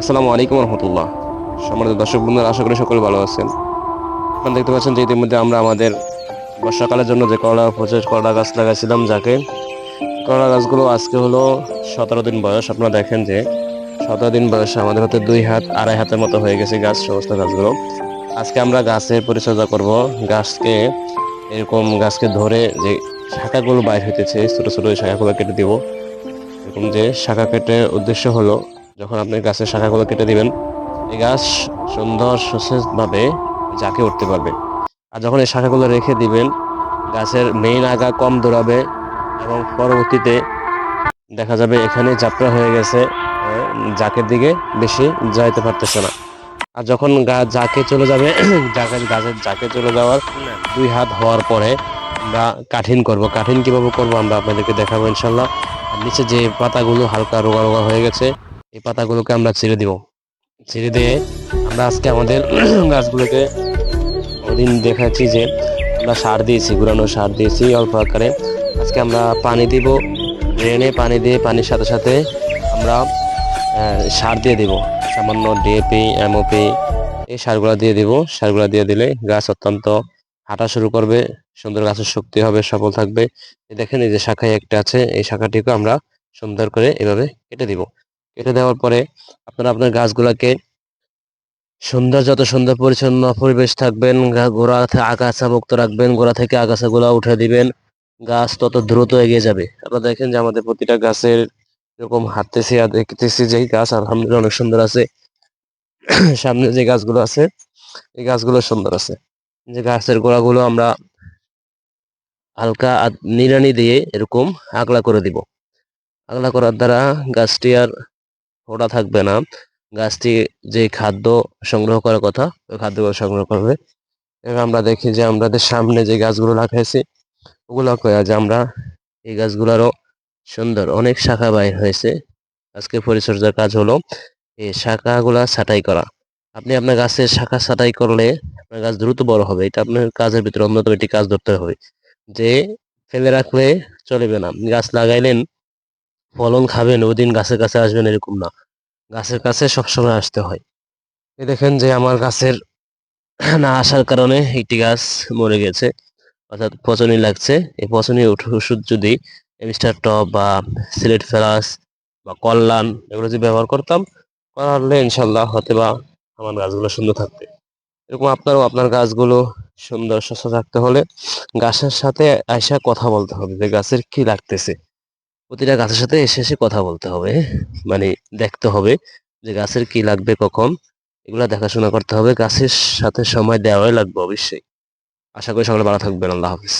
আসসালামু আলাইকুম রহমতুল্লাহ। সম্মানিত দর্শক বন্ধুরা, আশা করি সকলে ভালো আছেন। আপনারা দেখতে পাচ্ছেন যে ইতিমধ্যে আমরা আমাদের বর্ষাকালের জন্য যে করলা প্রচুর করলা গাছ লাগাইছিলাম যাকে, করলা গাছগুলো আজকে হলো সতেরো দিন বয়স। আপনারা দেখেন যে সতেরো দিন বয়সে আমাদের হাতে দুই হাত, আড়াই হাতের মতো হয়ে গেছে গাছ, সমস্ত গাছগুলো। আজকে আমরা গাছের পরিচর্যা করব। গাছকে এরকম গাছকে ধরে যে শাখাগুলো বাইর হইতেছে, ছোট ছোট শাখাগুলো কেটে দিব। এরকম যে শাখা কেটে উদ্দেশ্য হলো যখন আপনি গাছের শাখাগুলো কেটে দিবেন, এই গাছ সুন্দর সুস্থভাবে জাকে উঠতে পারবে। আর যখন এই শাখাগুলো রেখে দিবেন, গাছের মেইন আগা কম দৌড়াবে এবং পরবর্তীতে দেখা যাবে এখানে যাত্রা হয়ে গেছে জাকের দিকে বেশি যাইতে পারতেছে না। আর যখন গাছ জাকে চলে যাবে জাকে গাছের জাকে চলে যাওয়ার দুই হাত হওয়ার পরে আমরা কাঠিন করব। কাঠিন কীভাবে করব আমরা আপনাদেরকে দেখাবো ইনশাল্লাহ নিচে যে পাতাগুলো হালকা রোগা রোগা হয়ে গেছে এই পাতাগুলোকে আমরা ছিঁড়ে দিব। ছিঁড়ে দিয়ে আমরা আজকে আমাদের গাছগুলোকে ওদিন দেখাচ্ছি যে আমরা সার দিয়েছি, গুড়ানো সার দিয়েছি অল্প আকারে। আজকে আমরা পানি দিব ড্রেনে পানি দিয়ে পানির সাথে সাথে আমরা সার দিয়ে দিব। সামান্য ডিএপি এমওপি এই সারগুলো দিয়ে দিব। সারগুলো দিয়ে দিলে গাছ অত্যন্ত হাঁটা শুরু করবে, সুন্দর গাছের শক্তি হবে, সফল থাকবে। দেখেন এই যে শাখায় একটা আছে, এই শাখাটিকে আমরা সুন্দর করে এভাবে কেটে দিব। কেটে দেওয়ার পরে আপনারা আপনার গাছগুলাকে সুন্দর যত সুন্দর পরিচ্ছন্ন পরিবেশ থাকবেন গোড়া আগাছা মুক্ত রাখবেন, গোড়া থেকে আগাছাগুলা উঠে দিবেন, গাছ তত দ্রুত এগিয়ে যাবে। আপনারা দেখেন যে আমাদের প্রতিটা গাছের এরকম হাঁটতেছি আর দেখতেছি যে গাছ আলহামদুলিল্লাহ অনেক সুন্দর আছে। সামনে যে গাছগুলো আছে, এই গাছগুলো সুন্দর আছে। যে গাছের গোড়াগুলো আমরা হালকা নিড়ানি দিয়ে এরকম আগলা করে দিব। আগলা করার দ্বারা গাছটি আর ফোটা থাকবে না। গাছটি যে খাদ্য সংগ্রহ করার কথা, ওই খাদ্যগুলো সংগ্রহ করবে। এবং আমরা দেখি যে আমাদের সামনে যে গাছগুলো লাগাইছি ওগুলো যে আমরা এই গাছগুলোরও সুন্দর অনেক শাখা বাইর হয়েছে। আজকে পরিচর্যার কাজ হলো এই শাখাগুলা ছাঁটাই করা। আপনি আপনার গাছের শাখা ছাঁটাই করলে আপনার গাছ দ্রুত বড় হবে। এটা আপনার কাজের ভিতরে অন্যতম একটি কাজ ধরতে হবে। যে ফেলে রাখলে চলবে না। গাছ লাগাইলেন ফলন খাবেন ওই দিন গাছের কাছে আসবেন এরকম না। গাছের কাছে সবসময় আসতে হয়। এই দেখেন যে আমার গাছের না আসার কারণে একটি গাছ মরে গেছে। অর্থাৎ পচনি লাগছে। এই পচনি ওষুধ যদি মিস্টার টপ বা সিলেট ফেলাস বা কল্যাণ এগুলো যদি ব্যবহার করতাম করলে ইনশাল্লাহ হতে বা আমার গাছগুলো সুন্দর থাকবে এরকম আপনারও আপনার গাছগুলো সুন্দর, সুস্থ থাকতে হলে গাছের সাথে আইসা কথা বলতে হবে যে গাছের কি লাগতেছে। প্রতিটা গাছের সাথে এসে এসে কথা বলতে হবে মানে দেখতে হবে যে গাছের কি লাগবে, কখন। এগুলা দেখাশোনা করতে হবে, গাছের সাথে সময় দেওয়াই লাগবে অবশ্যই। আশা করি সকলে ভালো থাকবেন, আল্লাহ হাফিজ।